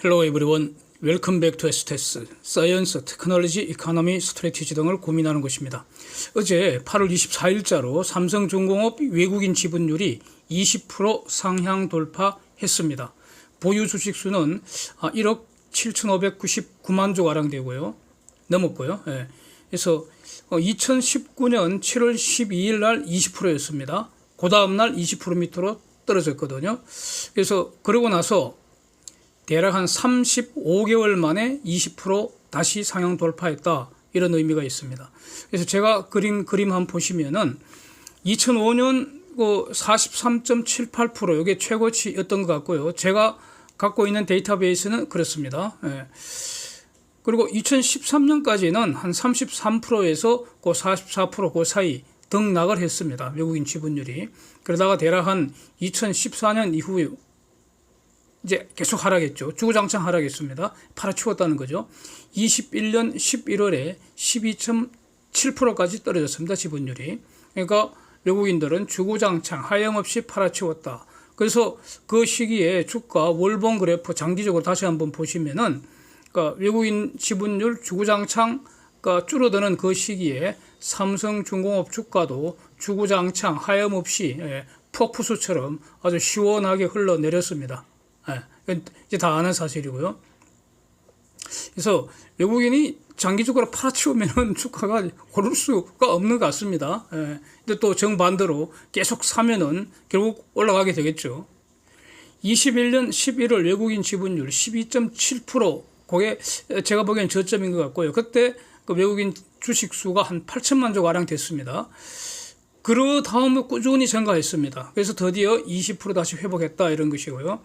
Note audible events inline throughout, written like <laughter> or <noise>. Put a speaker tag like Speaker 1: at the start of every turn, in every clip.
Speaker 1: Hello everyone. Welcome back to STS. 사이언스, 테크놀로지, 이코노미, 스트레티지 등을 고민하는 것입니다. 어제 8월 24일자로 삼성중공업 외국인 지분율이 20% 상향 돌파했습니다. 보유 주식 수는 1억 7,599만 주가량 되고요. 넘었고요. 예. 그래서 2019년 7월 12일 날 20%였습니다. 그 다음 날 20% 밑으로 떨어졌거든요. 그래서 그러고 나서 대략 한 35개월 만에 20% 다시 상향 돌파했다. 이런 의미가 있습니다. 그래서 제가 그린 그림 한번 보시면은 2005년 그43.78% 이게 최고치였던 것 같고요. 제가 갖고 있는 데이터베이스는 그렇습니다. 예. 그리고 2013년까지는 한 33%에서 그 44%그 사이 등락을 했습니다. 외국인 지분율이. 그러다가 대략 한 2014년 이후에 이제 계속 하락했죠. 주구장창 하락했습니다. 팔아치웠다는 거죠. 21년 11월에 12.7%까지 떨어졌습니다. 지분율이. 그러니까 외국인들은 주구장창 하염없이 팔아치웠다. 그래서 그 시기에 주가 월봉 그래프 장기적으로 다시 한번 보시면은 그러니까 외국인 지분율 주구장창 그러니까 줄어드는 그 시기에 삼성중공업 주가도 주구장창 하염없이 예, 폭푸수처럼 아주 시원하게 흘러내렸습니다. 이제 다 아는 사실이고요. 그래서 외국인이 장기적으로 팔아치우면은 <laughs> 주가가 고를 수가 없는 것 같습니다. 예, 근데 또 정반대로 계속 사면은 결국 올라가게 되겠죠. 21년 11월 외국인 지분율 12.7% 그게 제가 보기엔 저점인 것 같고요. 그때 그 외국인 주식 수가 한 8천만 주 가량 됐습니다. 그 다음에 꾸준히 증가했습니다. 그래서 드디어 20% 다시 회복했다 이런 것이고요.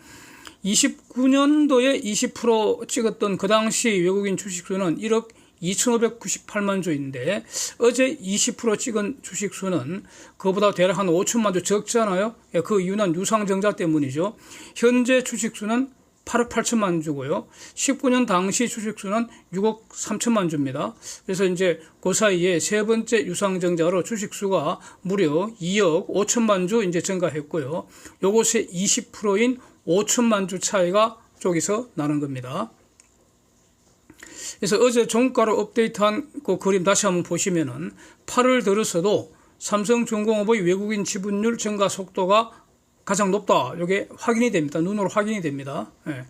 Speaker 1: 29년도에 20% 찍었던 그 당시 외국인 주식수는 1억 2,598만 주인데 어제 20% 찍은 주식수는 그보다 대략 한 5천만 주 적잖아요. 예, 그 이유는 유상증자 때문이죠. 현재 주식수는 8억 8천만 주고요. 19년 당시 주식수는 6억 3천만 주입니다. 그래서 이제 그 사이에 세 번째 유상증자로 주식수가 무려 2억 5천만 주 이제 증가했고요. 요것의 20%인 5천만 주 차이가 저기서 나는 겁니다. 그래서 어제 종가로 업데이트한 그 그림 다시 한번 보시면은 8월 들어서도 삼성중공업의 외국인 지분율 증가 속도가 가장 높다. 이게 확인이 됩니다. 눈으로 확인이 됩니다. 예.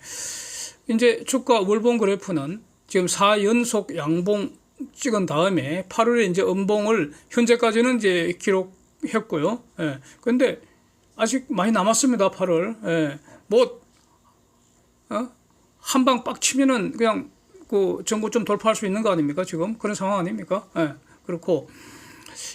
Speaker 1: 이제 주가 월봉 그래프는 지금 4연속 양봉 찍은 다음에 8월에 이제 음봉을 현재까지는 이제 기록했고요. 예. 근데 아직 많이 남았습니다. 8월. 예. 뭐, 어? 한방 빡 치면은 그냥 그좀 돌파할 수 있는 거 아닙니까? 지금 그런 상황 아닙니까? 예. 그렇고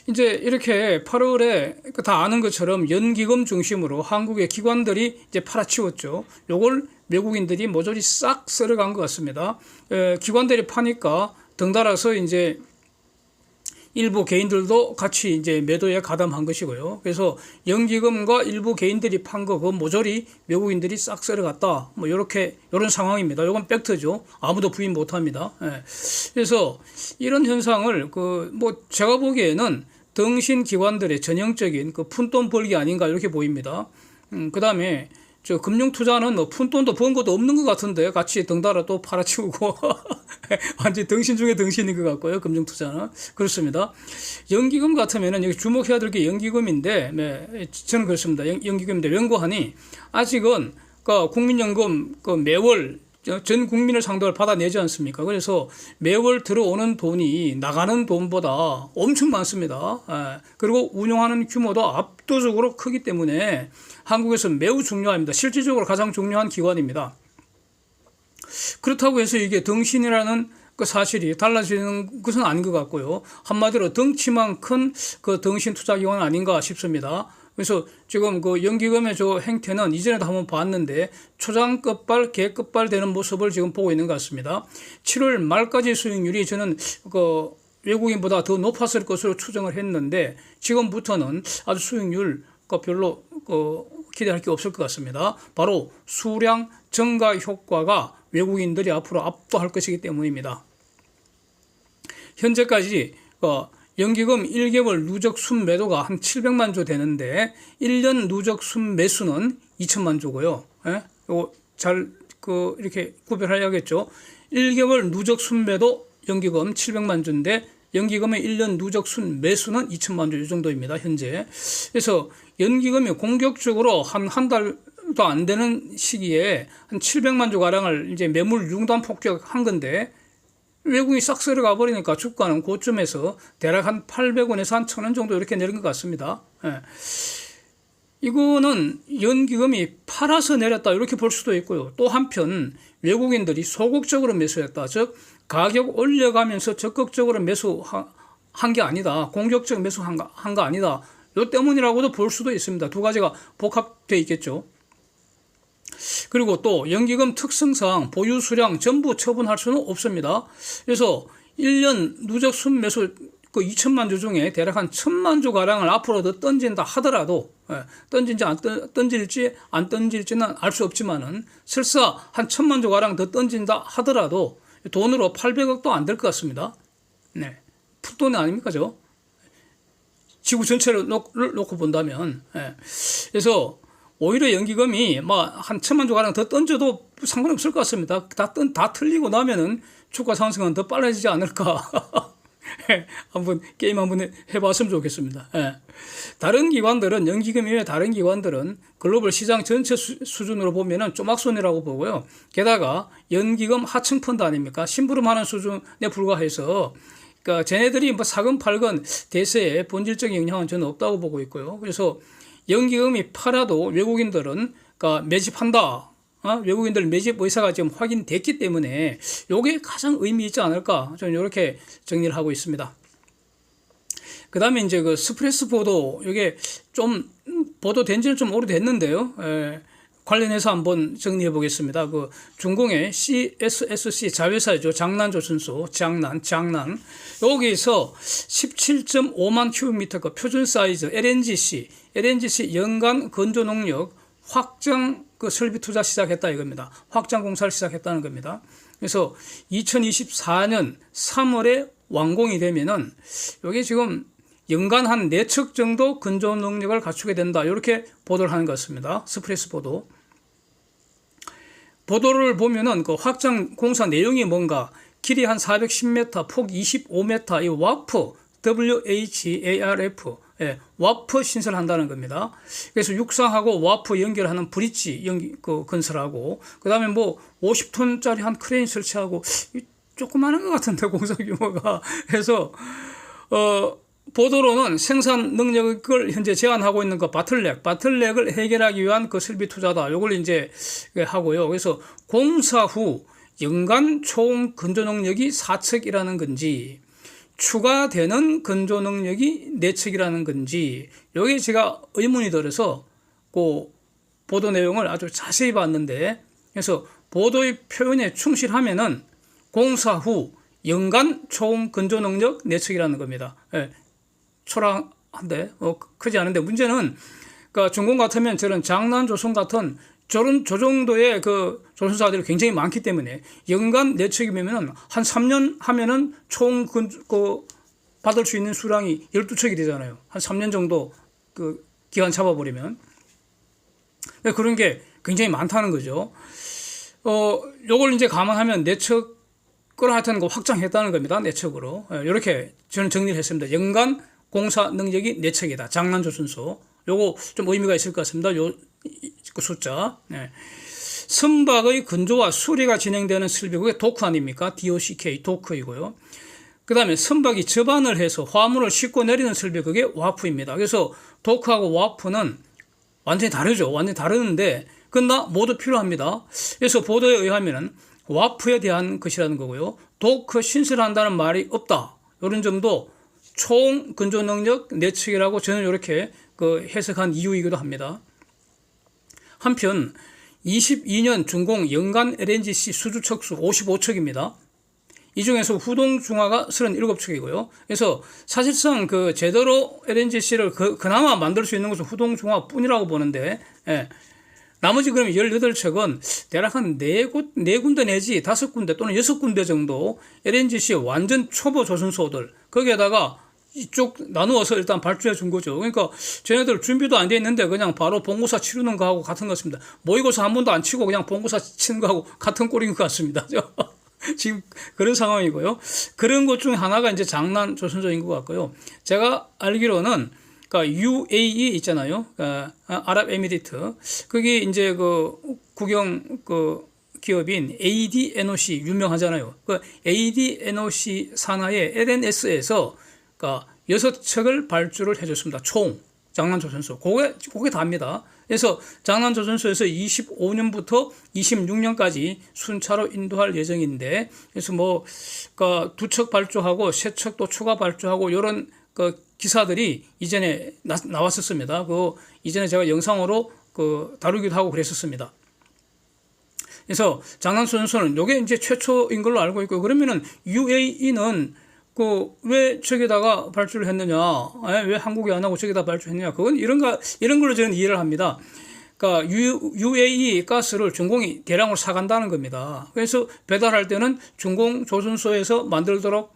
Speaker 1: 이제 이렇게 8월에 그다 아는 것처럼 연기금 중심으로 한국의 기관들이 이제 팔아치웠죠. 요걸 외국인들이 모조리 싹 쓸어간 것 같습니다. 에, 기관들이 파니까 덩달아서 이제 일부 개인들도 같이 이제 매도에 가담한 것이고요. 그래서 연기금과 일부 개인들이 판 거, 그 모조리 외국인들이 싹 쓸어갔다. 뭐, 요렇게, 요런 상황입니다. 요건 팩트죠. 아무도 부인 못 합니다. 예. 그래서 이런 현상을 그, 뭐, 제가 보기에는 등신 기관들의 전형적인 그 푼돈 벌기 아닌가 이렇게 보입니다. 음, 그 다음에 저 금융 투자는 뭐 푼돈도 번 것도 없는 것 같은데 같이 덩달아 또 팔아치우고 <laughs> 완전 등신 중에 등신인 것 같고요. 금융 투자는 그렇습니다. 연기금 같으면은 여기 주목해야 될 게 연기금인데, 네, 저는 그렇습니다. 연, 연기금인데 연구하니 아직은 그 국민연금 그 매월 전 국민을 상대로 받아내지 않습니까? 그래서 매월 들어오는 돈이 나가는 돈보다 엄청 많습니다. 예. 그리고 운용하는 규모도 압도적으로 크기 때문에 한국에서 매우 중요합니다. 실질적으로 가장 중요한 기관입니다. 그렇다고 해서 이게 등신이라는 그 사실이 달라지는 것은 아닌 것 같고요. 한마디로 덩치만 큰 그 등신 투자기관 아닌가 싶습니다. 그래서 지금 그 연기금의 저 행태는 이전에도 한번 봤는데 초장 끝발, 개 끝발 되는 모습을 지금 보고 있는 것 같습니다. 7월 말까지 수익률이 저는 그 외국인보다 더 높았을 것으로 추정을 했는데 지금부터는 아주 수익률 그 별로 그 기대할 게 없을 것 같습니다. 바로 수량 증가 효과가 외국인들이 앞으로 압도할 것이기 때문입니다. 현재까지 그 연기금 1개월 누적 순매도가 한 700만 주 되는데 1년 누적 순매수는 2천만 주고요. 예? 요거 잘 그 이렇게 구별해야겠죠. 1개월 누적 순매도 연기금 700만 주인데 연기금의 1년 누적 순 매수는 2천만 주이 정도입니다. 현재. 그래서 연기금이 공격적으로 한 한 달도 안 되는 시기에 한 700만 주 가량을 이제 매물 융단 폭격한 건데 외국이 싹 쓸어가 버리니까 주가는 고점에서 대략 한 800원에서 한 1000원 정도 이렇게 내린 것 같습니다. 예. 이거는 연기금이 팔아서 내렸다 이렇게 볼 수도 있고요. 또 한편 외국인들이 소극적으로 매수했다. 즉 가격 올려가면서 적극적으로 매수한 게 아니다. 공격적 매수한 거, 한거 아니다. 요 때문이라고도 볼 수도 있습니다. 두 가지가 복합되어 있겠죠. 그리고 또 연기금 특성상 보유 수량 전부 처분할 수는 없습니다. 그래서 1년 누적 순매수 그 2천만 주 중에 대략 한 1천만 주 가량을 앞으로 더 던진다 하더라도 예, 던진지 안 던- 던질지 안 던질지는 알 수 없지만은 설사 한 천만 주 가량 더 던진다 하더라도 돈으로 800억도 안 될 것 같습니다. 네. 푼돈이 아닙니까, 저? 지구 전체를 놓, 놓고 본다면. 예. 그래서 오히려 연기금이 뭐한 천만 주 가량 더 던져도 상관없을 것 같습니다. 다, 던, 다 틀리고 나면은 주가 상승은 더 빨라지지 않을까. <laughs> 예, 한번 게임 한번 해- 해봤으면 좋겠습니다. 예. 다른 기관들은 연기금 이외 다른 기관들은 글로벌 시장 전체 수, 수준으로 보면은 쪼막손이라고 보고요. 게다가 연기금 하층 펀드 아닙니까? 심부름하는 수준에 불과해서 그러니까 쟤네들이 뭐 사건 팔건 대세에 본질적인 영향은 저는 없다고 보고 있고요. 그래서 연기금이 팔아도 외국인들은 그러니까 매집한다. 어? 외국인들 매집 의사가 지금 확인됐기 때문에 이게 가장 의미 있지 않을까 저는 이렇게 정리를 하고 있습니다. 그 다음에 이제 그 스프레스 보도 이게 좀 보도된 지는 좀 오래됐는데요. 에, 관련해서 한번 정리해 보겠습니다. 그 중공의 CSSC 자회사죠. 장난조선소, 장난, 장난. 여기서 17.5만 큐비미터 그 표준 사이즈 LNGC, LNGC 연간 건조 농력 확장 그 설비 투자 시작했다 이겁니다. 확장 공사를 시작했다는 겁니다. 그래서 2024년 3월에 완공이 되면은 여기 지금 연간 한 4척 정도 건조 능력을 갖추게 된다. 이렇게 보도를 하는 것 같습니다. 스프레스 보도. 보도를 보면은 그 확장 공사 내용이 뭔가 길이 한 410m, 폭 25m, 이 와프, WHARF, 예, 와프 신설한다는 겁니다. 그래서 육상하고 와프 연결하는 브릿지 연기, 그 건설하고, 그 다음에 뭐 50톤짜리 한 크레인 설치하고, 이 조그마한 것 같은데, <laughs> 공사 규모가. 그래서, 어, 보도로는 생산 능력을 현재 제한하고 있는 그 바틀렉, 바틀렉을 해결하기 위한 그 설비 투자다. 요걸 이제 하고요. 그래서 공사 후 연간 총 건조 능력이 4척이라는 건지 추가되는 건조 능력이 4척이라는 건지 여기 제가 의문이 들어서 그 보도 내용을 아주 자세히 봤는데 그래서 보도의 표현에 충실하면은 공사 후 연간 총 건조 능력 4척이라는 겁니다. 예, 초라한데 어, 크지 않은데 문제는 그러니까 중공 같으면 저런 장난 조선 같은 저런 저 정도의 그 조선사들이 굉장히 많기 때문에 연간 내척이면은 한 3년 하면은 총 그, 그 받을 수 있는 수량이 12척이 되잖아요. 한 3년 정도 그 기간 잡아버리면 그런 게 굉장히 많다는 거죠. 어, 요걸 이제 감안하면 내척을 하여튼 그 확장했다는 겁니다. 내척으로. 예, 이렇게 저는 정리를 했습니다. 연간 공사 능력이 내척이다. 장난조선소. 요거 좀 의미가 있을 것 같습니다. 요, 이- 그 숫자. 네. 선박의 건조와 수리가 진행되는 설비, 그게 도크 아닙니까? DOCK, 도크이고요. 그 다음에 선박이 접안을 해서 화물을 싣고 내리는 설비, 그게 와프입니다. 그래서 도크하고 와프는 완전히 다르죠. 완전히 다르는데, 그러나 모두 필요합니다. 그래서 보도에 의하면은 와프에 대한 것이라는 거고요. 도크 신설한다는 말이 없다. 이런 점도 총 건조 능력 내측이라고 저는 이렇게 그 해석한 이유이기도 합니다. 한편 22년 준공 연간 LNGC 수주 척수 55척입니다. 이 중에서 후동 중화가 37척이고요. 그래서 사실상 그 제대로 LNGC를 그, 그나마 만들 수 있는 것은 후동 중화뿐이라고 보는데 예. 나머지 그러면 18척은 대략 한 4곳, 4군데 내지 5군데 또는 6군데 정도 LNGC 완전 초보 조선소들 거기에다가 이쪽 나누어서 일단 발주해 준 거죠. 그러니까 쟤네들 준비도 안 돼 있는데 그냥 바로 본고사 치르는 거하고 같은 것 같습니다. 모의고사 한 번도 안 치고 그냥 본고사 치는 거하고 같은 꼴인 것 같습니다. <laughs> 지금 그런 상황이고요. 그런 것 중에 하나가 이제 장난 조선소인 것 같고요. 제가 알기로는 그러니까 UAE 있잖아요. 그러니까 아랍에미리트. 그게 이제 그 국영 그 기업인 ADNOC 유명하잖아요. 그 ADNOC 산하의 LNS에서 그러니까 여섯 척을 발주를 해줬습니다. 총 장난조선소. 그게 그게 답니다. 그래서 장난조선소에서 25년부터 26년까지 순차로 인도할 예정인데 그래서 뭐 그러니까 두척 발주하고 세척또 추가 발주하고 이런 그 기사들이 이전에 나, 나왔었습니다. 그 이전에 제가 영상으로 그 다루기도 하고 그랬었습니다. 그래서 장난선수는 요게 이제 최초인 걸로 알고 있고 그러면은 UAE는 그 왜 저기다가 발주를 했느냐? 에? 왜 한국이 안 하고 저기다 발주했느냐? 그건 이런가 이런 걸로 저는 이해를 합니다. 그러니까 U, UAE 가스를 중공이 대량으로 사간다는 겁니다. 그래서 배달할 때는 중공 조선소에서 만들도록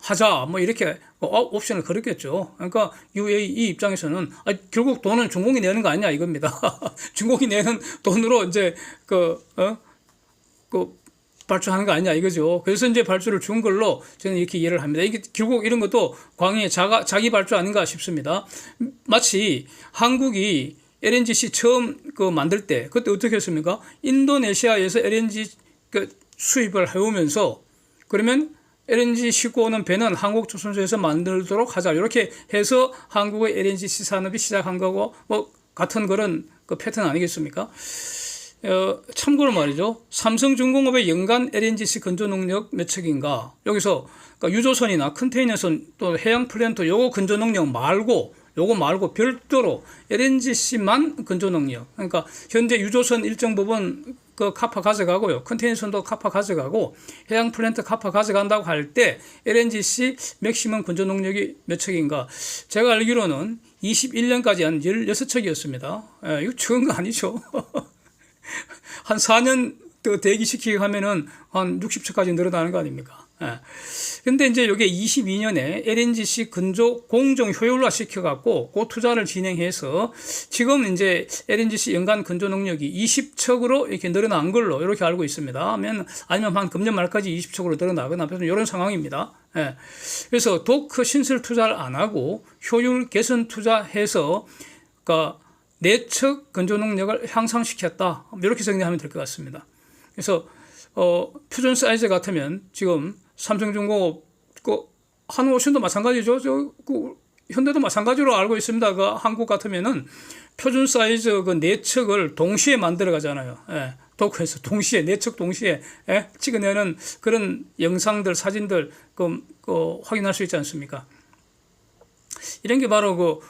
Speaker 1: 하자 뭐 이렇게 옵션을 걸었겠죠. 그러니까 UAE 입장에서는 아, 결국 돈은 중공이 내는 거 아니냐 이겁니다. <laughs> 중공이 내는 돈으로 이제 그 어? 그 발주하는 거 아니냐 이거죠. 그래서 이제 발주를 준 걸로 저는 이렇게 이해를 합니다. 이게 결국 이런 것도 광해 자가 자기 발주 아닌가 싶습니다. 마치 한국이 LNGC 처음 그 만들 때 그때 어떻게 했습니까? 인도네시아에서 LNG 그 수입을 해오면서 그러면 LNG 싣고 오는 배는 한국 조선소에서 만들도록 하자. 이렇게 해서 한국의 LNGC 산업이 시작한 거고 뭐 같은 그런 그 패턴 아니겠습니까? 어, 참고로 말이죠. 삼성중공업의 연간 LNGC 건조 능력 몇 척인가? 여기서 그러니까 유조선이나 컨테이너선 또 해양 플랜트 요거 건조 능력 말고 요거 말고 별도로 LNGC만 건조 능력. 그러니까 현재 유조선 일정 부분 그 카파 가져가고요. 컨테이너선도 카파 가져가고 해양 플랜트 카파 가져간다고 할 때 LNGC 맥시멈 건조 능력이 몇 척인가? 제가 알기로는 21년까지 한 16척이었습니다. 예, 이거 적은 거 아니죠. <laughs> <laughs> 한 4년 또 대기시키게 하면은 한 60초까지 늘어나는 거 아닙니까? 예. 근데 이제 이게 22년에 LNGC 근조 공정 효율화 시켜갖고 그 투자를 진행해서 지금 이제 LNGC 연간 근조 능력이 20척으로 이렇게 늘어난 걸로 이렇게 알고 있습니다. 하면 아니면 한 금년 말까지 20척으로 늘어나거나 이런 상황입니다. 예. 그래서 도크 신설 투자를 안 하고 효율 개선 투자해서 그러니까 내측 건조 능력을 향상시켰다. 이렇게 정리하면 될 것 같습니다. 그래서 어, 표준 사이즈 같으면 지금 삼성중공업 그 한오션도 마찬가지죠. 저, 그 현대도 마찬가지로 알고 있습니다. 그 한국 같으면은 표준 사이즈 그 내측을 동시에 만들어 가잖아요. 예. 도크에서 동시에 내측 동시에 예? 찍어내는 그런 영상들 사진들 그, 그 확인할 수 있지 않습니까? 이런 게 바로 그,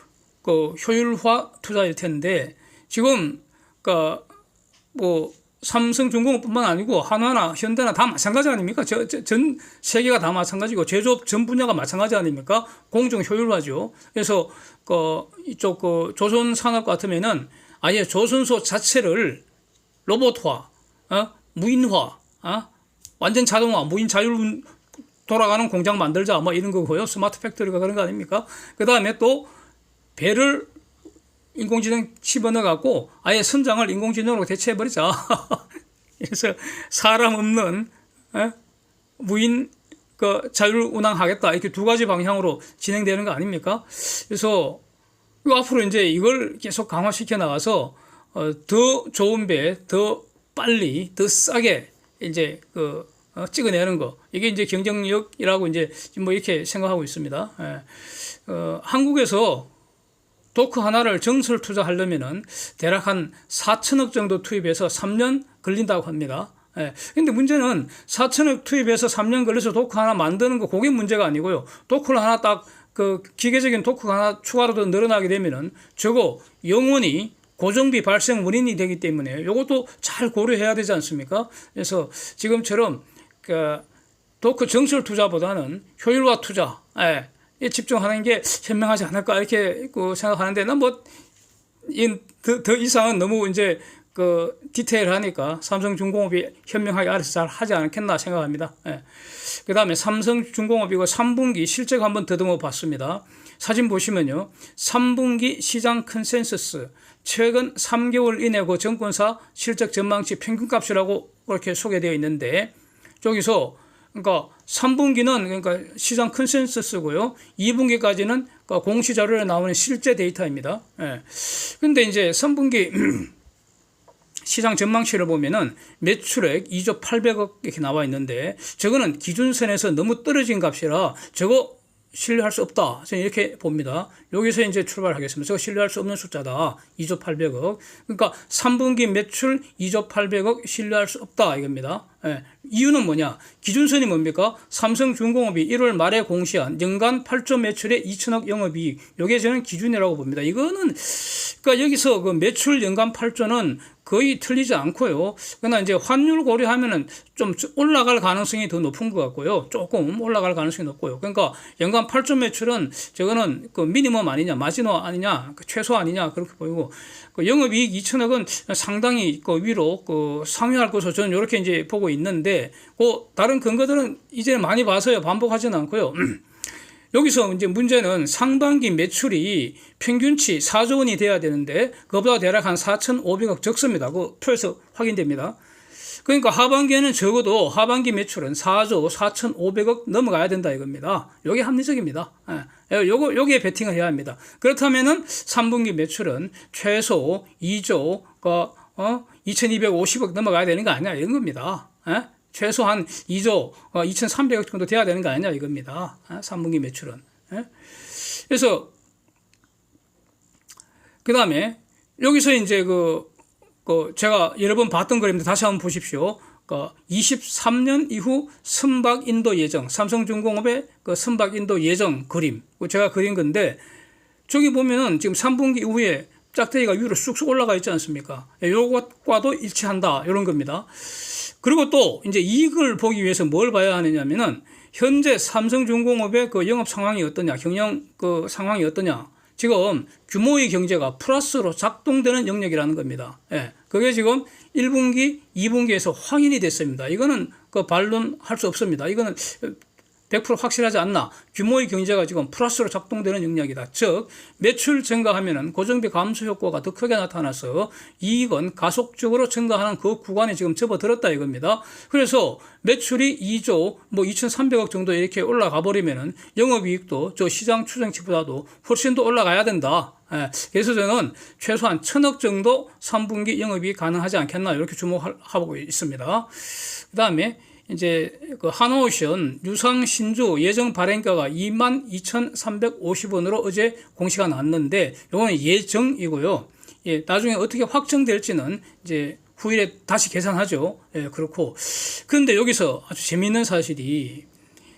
Speaker 1: 그 효율화 투자일 텐데 지금 그뭐 삼성중공업뿐만 아니고 한화나 현대나 다 마찬가지 아닙니까? 저, 저, 전 세계가 다 마찬가지고 제조업 전 분야가 마찬가지 아닙니까? 공정 효율화죠. 그래서 그 이쪽 그 조선 산업 같으면은 아예 조선소 자체를 로봇화, 어? 무인화, 어? 완전 자동화, 무인 자율 돌아가는 공장 만들자 뭐 이런 거고요. 스마트 팩토리가 그런 거 아닙니까? 그 다음에 또 배를 인공지능 집어넣어 갖고 아예 선장을 인공지능으로 대체해 버리자. <laughs> 그래서 사람 없는 에? 무인 그 자율 운항하겠다 이렇게 두 가지 방향으로 진행되는 거 아닙니까? 그래서 앞으로 이제 이걸 계속 강화시켜 나가서 어, 더 좋은 배, 더 빨리, 더 싸게 이제 그 어, 찍어내는 거 이게 이제 경쟁력이라고 이제 뭐 이렇게 생각하고 있습니다. 예. 어, 한국에서 도크 하나를 정설 투자하려면은 대략 한 4천억 정도 투입해서 3년 걸린다고 합니다. 예. 근데 문제는 4천억 투입해서 3년 걸려서 도크 하나 만드는 거 그게 문제가 아니고요. 도크를 하나 딱 그 기계적인 도크가 하나 추가로 더 늘어나게 되면은 저거 영원히 고정비 발생 원인이 되기 때문에 이것도 잘 고려해야 되지 않습니까? 그래서 지금처럼 그 도크 정설 투자보다는 효율화 투자, 예. 집중하는 게 현명하지 않을까 이렇게 그 생각하는데 난뭐더 더 이상은 너무 이제 그 디테일하니까 삼성중공업이 현명하게 알아서 잘 하지 않겠나 생각합니다. 예. 그 다음에 삼성중공업이 고 3분기 실적 한번 더듬어 봤습니다. 사진 보시면요. 3분기 시장 컨센서스 최근 3개월 이내 그 정권사 실적 전망치 평균값이라고 그렇게 소개되어 있는데 저기서 그러니까 3분기는 그러니까 시장 컨센서스고요. 2분기까지는 그러니까 공시 자료에 나오는 실제 데이터입니다. 예. 근데 이제 3분기 <clears throat> 시장 전망치를 보면은 매출액 2조 800억 이렇게 나와 있는데 저거는 기준선에서 너무 떨어진 값이라 저거 신뢰할 수 없다. 저는 이렇게 봅니다. 여기서 이제 출발하겠습니다. 저거 신뢰할 수 없는 숫자다. 2조 800억. 그러니까 3분기 매출 2조 800억 신뢰할 수 없다. 이겁니다. 예. 이유는 뭐냐? 기준선이 뭡니까? 삼성중공업이 1월 말에 공시한 연간 8조 매출에 2천억 영업이익. 요게 저는 기준이라고 봅니다. 이거는 그러니까 여기서 그 매출 연간 8조는 거의 틀리지 않고요. 그러나 이제 환율 고려하면은 좀 올라갈 가능성이 더 높은 것 같고요. 조금 올라갈 가능성이 높고요. 그러니까 연간 8조 매출은 저거는 그 미니멈 아니냐, 마지노 아니냐, 그 최소 아니냐 그렇게 보이고 그 영업이익 2천억은 상당히 그 위로 그 상회할 것으로 저는 이렇게 이제 보고 있는데 그 다른 근거들은 이제 많이 봐서요 반복하지는 않고요. <clears throat> 여기서 이제 문제는 상반기 매출이 평균치 4조 원이 돼야 되는데 그보다 대략 한 4,500억 적습니다. 그 표에서 확인됩니다. 그러니까 하반기에는 적어도 하반기 매출은 4조 4,500억 넘어가야 된다 이겁니다. 요게 합리적입니다. 예. 요거 요게 베팅을 해야 합니다. 그렇다면은 3분기 매출은 최소 2조가 어 2,250억 넘어가야 되는 거 아니냐 이런 겁니다. 예? 최소한 2조 2,300억 정도 돼야 되는 거 아니냐 이겁니다. 3분기 매출은. 예? 그래서 그 다음에 여기서 이제 그, 그 제가 여러 번 봤던 그림인데 다시 한번 보십시오. 그 23년 이후 선박 인도 예정, 삼성중공업의 그 선박 인도 예정 그림, 그 제가 그린 건데 저기 보면은 지금 3분기 이후에 짝대기가 위로 쑥쑥 올라가 있지 않습니까? 이것과도 일치한다 이런 겁니다. 그리고 또 이제 이익을 보기 위해서 뭘 봐야 하느냐면은 현재 삼성중공업의 그 영업 상황이 어떠냐, 경영 그 상황이 어떠냐. 지금 규모의 경제가 플러스로 작동되는 영역이라는 겁니다. 예. 그게 지금 1분기, 2분기에서 확인이 됐습니다. 이거는 그 반론할 수 없습니다. 이거는 100% 확실하지 않나. 규모의 경제가 지금 플러스로 작동되는 영역이다. 즉, 매출 증가하면은 고정비 감소 효과가 더 크게 나타나서 이익은 가속적으로 증가하는 그 구간에 지금 접어들었다 이겁니다. 그래서 매출이 2조 뭐 2,300억 정도 이렇게 올라가 버리면은 영업이익도 저 시장 추정치보다도 훨씬 더 올라가야 된다. 예, 그래서 저는 최소한 천억 정도 3분기 영업이 가능하지 않겠나 이렇게 주목하고 있습니다. 그 다음에 이제 그 한오션 유상 신주 예정 발행가가 22,350원으로 어제 공시가 났는데 이거는 예정이고요. 예, 나중에 어떻게 확정될지는 이제 후일에 다시 계산하죠. 예, 그렇고. 그런데 여기서 아주 재미있는 사실이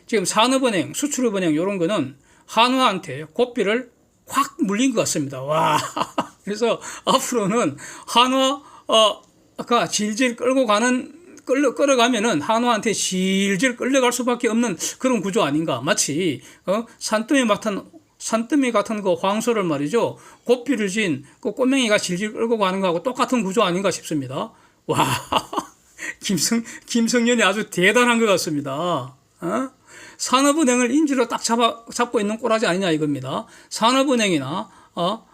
Speaker 1: 지금 산업은행, 수출업은행 이런 거는 한화한테 고비를 확 물린 것 같습니다. 와. <laughs> 그래서 앞으로는 한화가 질질 끌고 가는 끌려 끌어가면은 한화한테 질질 끌려갈 수밖에 없는 그런 구조 아닌가. 마치 어? 산더미 같은 산더미 같은 그 황소를 말이죠. 고삐를 진그 꼬맹이가 질질 끌고 가는 거하고 똑같은 구조 아닌가 싶습니다. 와. <laughs> 김성 김성년이 아주 대단한 것 같습니다. 어? 산업은행을 인지로 딱 잡아 잡고 있는 꼬라지 아니냐 이겁니다. 산업은행이나 어?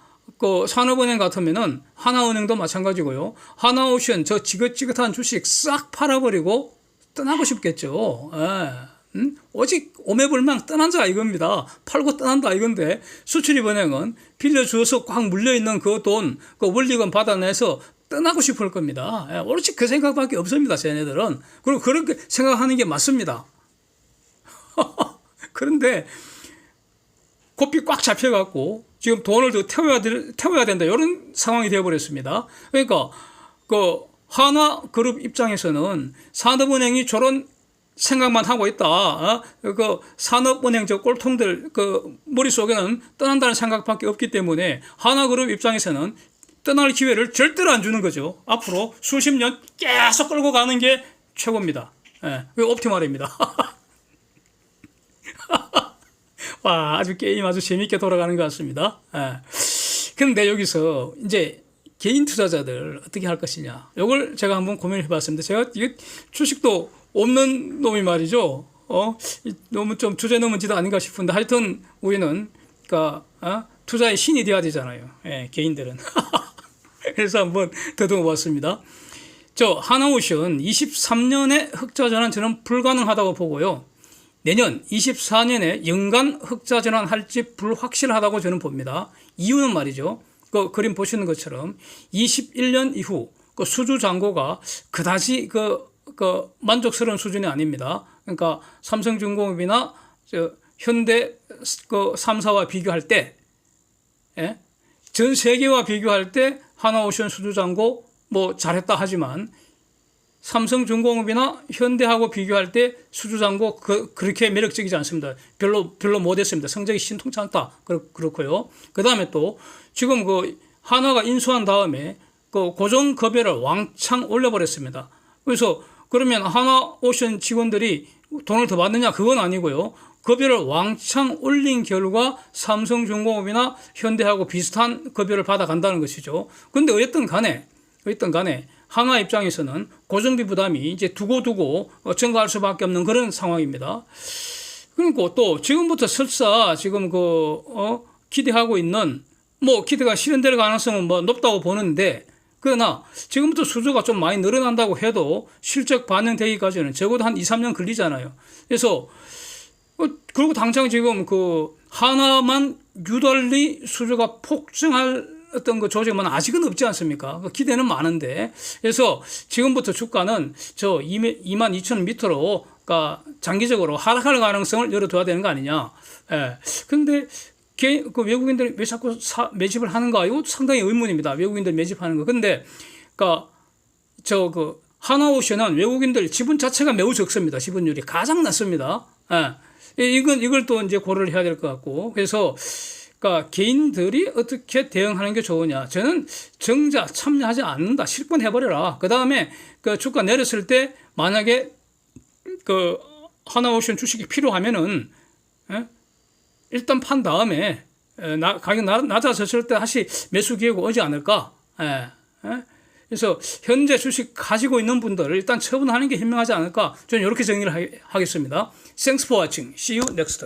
Speaker 1: 그 산업은행 같으면은 하나은행도 마찬가지고요. 하나오션 저 지긋지긋한 주식 싹 팔아버리고 떠나고 싶겠죠. 예. 음? 오직 오매불망 떠난다 이겁니다. 팔고 떠난다 이건데 수출입은행은 빌려주어서 꽉 물려있는 그 돈, 그 원리금 받아내서 떠나고 싶을 겁니다. 예, 오로지 그 생각밖에 없습니다. 쟤네들은. 그리고 그렇게 생각하는 게 맞습니다. <laughs> 그런데 고삐 꽉 잡혀갖고 지금 돈을 더 태워야, 될, 태워야 된다. 이런 상황이 되어버렸습니다. 그러니까 그 한화 그룹 입장에서는 산업은행이 저런 생각만 하고 있다. 어? 그 산업은행 저 꼴통들 그 머릿속에는 떠난다는 생각밖에 없기 때문에 하나그룹 입장에서는 떠날 기회를 절대로 안 주는 거죠. 앞으로 수십 년 계속 끌고 가는 게 최고입니다. 예, 그 옵티멀입니다. <laughs> 와, 아주 게임 아주 재밌게 돌아가는 것 같습니다. 예. 근데 여기서 이제 개인 투자자들 어떻게 할 것이냐. 이걸 제가 한번 고민해 봤습니다. 제가 이게 주식도 없는 놈이 말이죠. 어, 이 너무 좀 주제 넘은 짓 아닌가 싶은데 하여튼 우리는 그러니까 어? 투자의 신이 돼야 되잖아요. 예, 개인들은. <laughs> 그래서 한번 더듬어 봤습니다. 저 하나오션 23년에 흑자 전환 저는 불가능하다고 보고요. 내년 24년에 연간 흑자 전환 할지 불확실하다고 저는 봅니다. 이유는 말이죠. 그 그림 보시는 것처럼 21년 이후 그 수주 잔고가 그다지 그, 그 만족스러운 수준이 아닙니다. 그러니까 삼성중공업이나 저 현대 그 3사와 비교할 때, 예? 전 세계와 비교할 때 하나오션 수주 잔고 뭐 잘했다 하지만 삼성중공업이나 현대하고 비교할 때 수주잔고 그, 그렇게 매력적이지 않습니다. 별로 별로 못했습니다. 성적이 신통치 않다. 그렇, 그렇고요. 그 다음에 또 지금 그 하나가 인수한 다음에 그 고정 급여를 왕창 올려버렸습니다. 그래서 그러면 하나 오션 직원들이 돈을 더 받느냐 그건 아니고요. 급여를 왕창 올린 결과 삼성중공업이나 현대하고 비슷한 급여를 받아간다는 것이죠. 근데 어쨌든 간에 어쨌든 간에 하나 입장에서는 고정비 부담이 이제 두고두고 어, 증가할 수밖에 없는 그런 상황입니다. 그리고 또 지금부터 설사 지금 그, 어, 기대하고 있는 뭐 기대가 실현될 가능성은 뭐 높다고 보는데 그러나 지금부터 수주가 좀 많이 늘어난다고 해도 실적 반영되기까지는 적어도 한 2, 3년 걸리잖아요. 그래서 어, 그리고 당장 지금 그 하나만 유달리 수주가 폭증할 어떤 그 조짐은 아직은 없지 않습니까? 그 기대는 많은데. 그래서 지금부터 주가는 저 2만 2천 밑으로 그러니까 장기적으로 하락할 가능성을 열어둬야 되는 거 아니냐. 예. 근데 개, 그 외국인들이 왜 자꾸 사, 매집을 하는가? 이거 상당히 의문입니다. 외국인들 매집하는 거. 근데 그러니까 저그 하나오션은 외국인들 지분 자체가 매우 적습니다. 지분율이 가장 낮습니다. 예. 이건 이걸 또 이제 고려를 해야 될 것 같고. 그래서 그러니까 개인들이 어떻게 대응하는 게 좋으냐. 저는 정자 참여하지 않는다. 실권 해버려라. 그 다음에 그 주가 내렸을 때 만약에 그 하나오션 주식이 필요하면은 예? 일단 판 다음에 에, 나, 가격 나, 낮아졌을 때 다시 매수 기회가 오지 않을까. 예. 예? 그래서 현재 주식 가지고 있는 분들을 일단 처분하는 게 현명하지 않을까. 저는 이렇게 정리를 하, 하겠습니다. Thanks for watching. See you next.